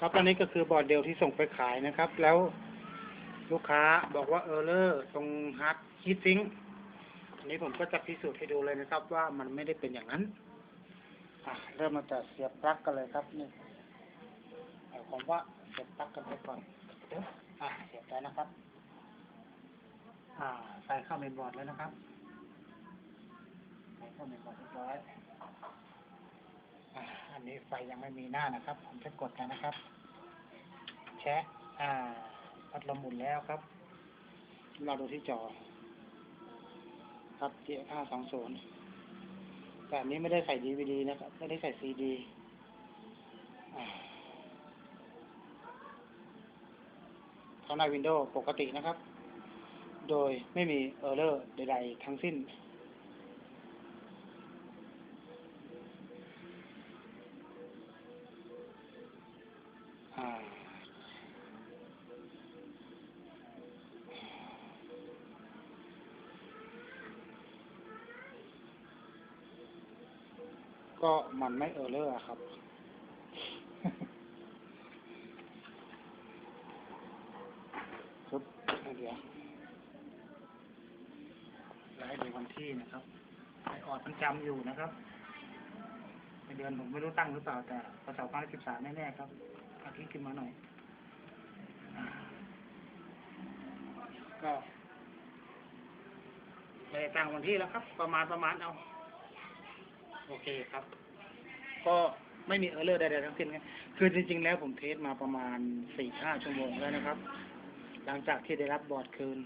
ครับอันนี้ก็คือบอร์ดเดียวที่ส่งไปขายนะครับ แล้วลูกค้าบอกว่าเออร์เลอร์ตรงฮาร์ดฮีทซิงค์อันนี้ผมก็จะพิสูจน์ให้ดูเลยนะครับ ว่ามันไม่ได้เป็นอย่างนั้นอะเริ่มมาจากเสียบปลั๊กกันเลยครับนี่หมายความว่าเสียบปลั๊กกันไปก่อนเดี๋ยวอะเสียบไปนะครับ อ่าใส่เข้าเมนบอร์ดแล้วนะครับใส่เข้าเมนบอร์ดเรียบร้อย อันนี้ไฟยังไม่มีหน้านะครับ ผมจะกดกันนะครับ แชะอ่าพัดลมหมุนแล้วครับ เราดูที่จอ ครับ GX 5 2 0แต่อันนี้ไม่ได้ใส่ DVD นะครับ ไม่ได้ใส่ CD อ่าเข้าใน Windows ปกตินะครับ โดยไม่มี Error ใด ๆ ทั้งสิ้น ก็มันไม่เออเลอร์ครับครับเดี๋ยวไล่ดูวันที่นะครับไอออดมันจำอยู่นะครับ ในเดือนผมไม่รู้ตั้งหรือเปล่าแต่พศ2013แน่ๆครับอาทิตย์ขึ้นมาหน่อย ก็ไม่ได้ตั้งวันที่แล้วครับ ประมาณประมาณเอา โอเคครับ ก็ไม่มีเออร์เลอร์ใดๆทั้งสิ้นครับคือจริง ๆ แล้วผมเทสมาประมาณสี่ห้าชั่วโมงแล้วนะครับ หลังจากที่ได้รับบอร์ดคืน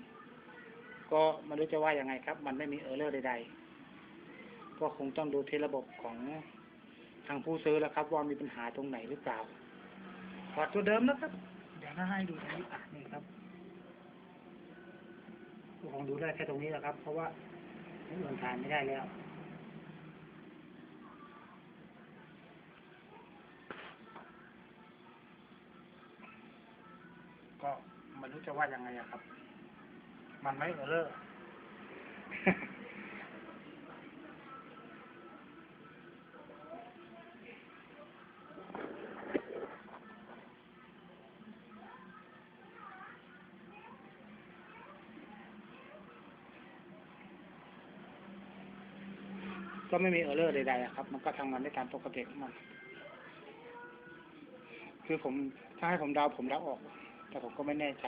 ก็ไม่รู้จะว่ายังไงครับ มันไม่มีเออร์เลอร์ใด ๆ ก็คงต้องดูที่ระบบของทางผู้ซื้อแล้วครับ ว่ามีปัญหาตรงไหนหรือเปล่าพอร์ตตัวเดิมนะครับ เดี๋ยวถ้าให้ดูตรงนี้อะนี่ครับคงดูได้แค่ตรงนี้แหละครับ เพราะว่าที่อื่นทานไม่ได้แล้ว ก็ไม่รู้จะว่ายังไงอะครับ มันไม่เออเลอร์ก็ไม่มีเออร์เลอร์ใดๆอะครับ มันก็ทำงานได้ตามปกติของมัน คือผมถ้าให้ผมเดาผมเดาออก แต่ผมก็ไม่แน่ใจ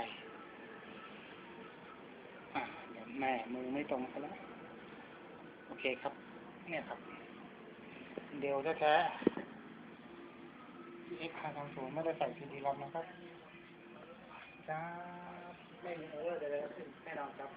อ่าเดี๋ยวแม่มือไม่ตรงซะแล้ว โอเคครับ เนี่ยครับ เดี๋ยวแท้ๆ X 5 2 0ไม่ได้ใส่ซีดีรับนะครับจ้าไม่มีเออร์ใดๆขึ้นแน่นอนครับ